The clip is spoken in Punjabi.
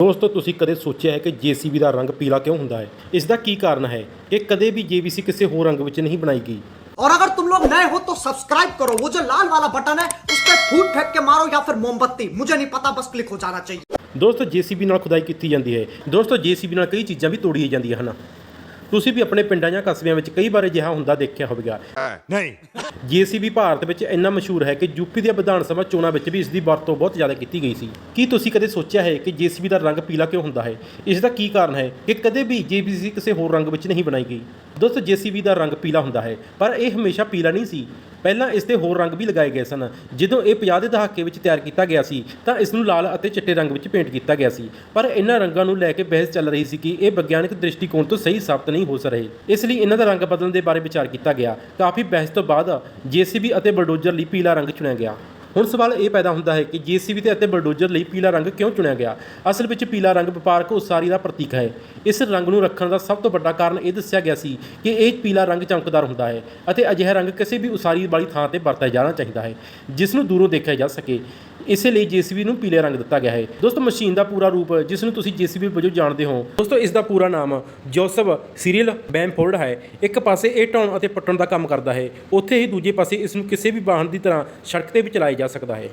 ਦੋਸਤੋ ਤੁਸੀਂ ਕਦੇ ਸੋਚਿਆ ਹੈ ਕਿ ਜੀਸੀਬੀ ਦਾ ਰੰਗ ਪੀਲਾ ਕਿਉਂ ਹੁੰਦਾ ਹੈ ਇਸ ਦਾ ਕੀ ਕਾਰਨ ਹੈ ਇਹ ਕਦੇ ਵੀ ਜੀਬੀਸੀ ਕਿਸੇ ਹੋਰ ਰੰਗ ਵਿੱਚ ਨਹੀਂ ਬਣਾਈ ਗਈ और अगर तुम लोग नए हो तो सब्सक्राइब करो वो जो लाल वाला बटन है उस पर फूट फेंक के मारो या फिर मोमबत्ती मुझे नहीं पता बस क्लिक हो जाना चाहिए ਦੋਸਤੋ ਜੀਸੀਬੀ ਨਾਲ ਖੁਦਾਈ ਕੀਤੀ ਜਾਂਦੀ ਹੈ ਦੋਸਤੋ ਜੀਸੀਬੀ ਨਾਲ ਕਈ ਚੀਜ਼ਾਂ ਵੀ ਤੋੜੀਆਂ ਜਾਂਦੀਆਂ ਹਨ ਤੁਸੀਂ ਵੀ ਆਪਣੇ ਪਿੰਡਾਂ ਜਾਂ ਕਸਬਿਆਂ ਵਿੱਚ ਕਈ ਵਾਰ ਅਜਿਹਾ ਹੁੰਦਾ ਦੇਖਿਆ ਹੋਵੇਗਾ। ਨਹੀਂ। ਜੀਸੀਬੀ ਭਾਰਤ ਵਿੱਚ ਇੰਨਾ ਮਸ਼ਹੂਰ ਹੈ ਕਿ ਯੂਪੀ ਦੀਆਂ ਵਿਧਾਨ ਸਭਾ ਚੋਣਾਂ ਵਿੱਚ ਵੀ ਇਸ ਦੀ ਵਰਤੋਂ ਬਹੁਤ ਜ਼ਿਆਦਾ ਕੀਤੀ ਗਈ ਸੀ। ਕੀ ਤੁਸੀਂ ਕਦੇ ਸੋਚਿਆ ਹੈ ਕਿ ਜੀਸੀਬੀ ਦਾ ਰੰਗ ਪੀਲਾ ਕਿਉਂ ਹੁੰਦਾ ਹੈ? ਇਸ ਦਾ ਕੀ ਕਾਰਨ ਹੈ ਕਿ ਕਦੇ ਵੀ ਜੀਸੀਬੀ ਕਿਸੇ ਹੋਰ ਰੰਗ ਵਿੱਚ ਨਹੀਂ ਬਣਾਈ ਗਈ? ਦੋਸਤੋ, ਜੀਸੀਬੀ ਦਾ ਰੰਗ ਪੀਲਾ ਹੁੰਦਾ ਹੈ, ਪਰ ਇਹ ਹਮੇਸ਼ਾ ਪੀਲਾ ਨਹੀਂ ਸੀ। ਪਹਿਲਾਂ ਇਸ ਤੇ ਹੋਰ ਰੰਗ ਵੀ ਲਗਾਏ ਗਏ ਸਨ। ਜਦੋਂ ਇਹ 50 ਦੇ ਦਹਾਕੇ ਵਿੱਚ ਤਿਆਰ ਕੀਤਾ ਗਿਆ ਸੀ, ਤਾਂ ਇਸ ਨੂੰ ਲਾਲ ਅਤੇ ਚਿੱਟੇ ਰੰਗ ਵਿੱਚ ਪੇਂਟ ਕੀਤਾ ਗਿਆ ਸੀ। ਪਰ ਇਹਨਾਂ ਰੰਗਾਂ ਨੂੰ ਲੈ ਕੇ ਬਹਿਸ ਚੱਲ ਰਹੀ ਸੀ ਕਿ ਇਹ ਵਿਗਿਆਨਕ ਦ੍ਰਿਸ਼ਟੀਕੋਣ ਤੋਂ ਸਹੀ ਸਾਬਤ ਨਹੀਂ ਹੋ ਸਕੇ। ਇਸ ਲਈ ਇਹਨਾਂ ਦਾ ਰੰਗ ਬਦਲਣ ਦੇ ਬਾਰੇ ਵਿਚਾਰ ਕੀਤਾ ਗਿਆ। ਕਾਫੀ ਬਹਿਸ ਤੋਂ ਬਾਅਦ ਜੀਸੀਬੀ ਅਤੇ ਬਲਡੋਜ਼ਰ ਲਈ ਪੀਲਾ ਰੰਗ ਚੁਣਿਆ ਗਿਆ। ਹੁਣ ਸਵਾਲ ਇਹ ਪੈਦਾ ਹੁੰਦਾ ਹੈ ਕਿ ਜੀਸੀਬੀ ਤੇ ਅਤੇ ਬਲਡੋਜ਼ਰ ਲਈ ਪੀਲਾ ਰੰਗ ਕਿਉਂ ਚੁਣਿਆ ਗਿਆ? ਅਸਲ ਵਿੱਚ ਪੀਲਾ ਰੰਗ ਵਪਾਰਕ ਉਸਾਰੀ ਦਾ ਪ੍ਰਤੀਕ ਹੈ। ਇਸ ਰੰਗ ਨੂੰ ਰੱਖਣ ਦਾ ਸਭ ਤੋਂ ਵੱਡਾ ਕਾਰਨ ਇਹ ਦੱਸਿਆ ਗਿਆ ਸੀ ਕਿ ਇਹ ਪੀਲਾ ਰੰਗ ਚਮਕਦਾਰ ਹੁੰਦਾ ਹੈ ਅਤੇ ਅਜਿਹਾ ਰੰਗ ਕਿਸੇ ਵੀ ਉਸਾਰੀ ਵਾਲੀ ਥਾਂ ਤੇ ਵਰਤਿਆ ਜਾਣਾ ਚਾਹੀਦਾ ਹੈ, ਜਿਸ ਨੂੰ ਦੂਰੋਂ ਦੇਖਿਆ ਜਾ ਸਕੇ। ਇਸੇ ਲਈ ਜੀਸੀਬੀ ਨੂੰ ਪੀਲੇ ਰੰਗ ਦਿੱਤਾ ਗਿਆ ਹੈ। ਦੋਸਤੋ, ਮਸ਼ੀਨ ਦਾ ਪੂਰਾ ਰੂਪ, ਜਿਸ ਨੂੰ ਤੁਸੀਂ ਜੀਸੀਬੀ ਵਜੋਂ ਜਾਣਦੇ ਹੋ। ਦੋਸਤੋ, ਇਸ ਦਾ ਪੂਰਾ ਨਾਮ ਜੋਸਫ ਸੀਰੀਅਲ ਬੈਮਫੋਰਡ ਹੈ। ਇੱਕ ਪਾਸੇ ਇਹ ਢਾਉਣ ਅਤੇ ਪੱਟਣ ਦਾ ਕੰਮ ਕਰਦਾ ਹੈ। ਉੱਥੇ ਹੀ ਦੂਜੇ ਪਾਸੇ ਇਸ ਨੂੰ ਕਿਸੇ ਵੀ ਵਾਹਨ ਦੀ ਤਰ੍ਹਾਂ ਸੜਕ ਤੇ ਵੀ ਚਲਾਇਆ ਜਾ ਸਕਦਾ ਹੈ।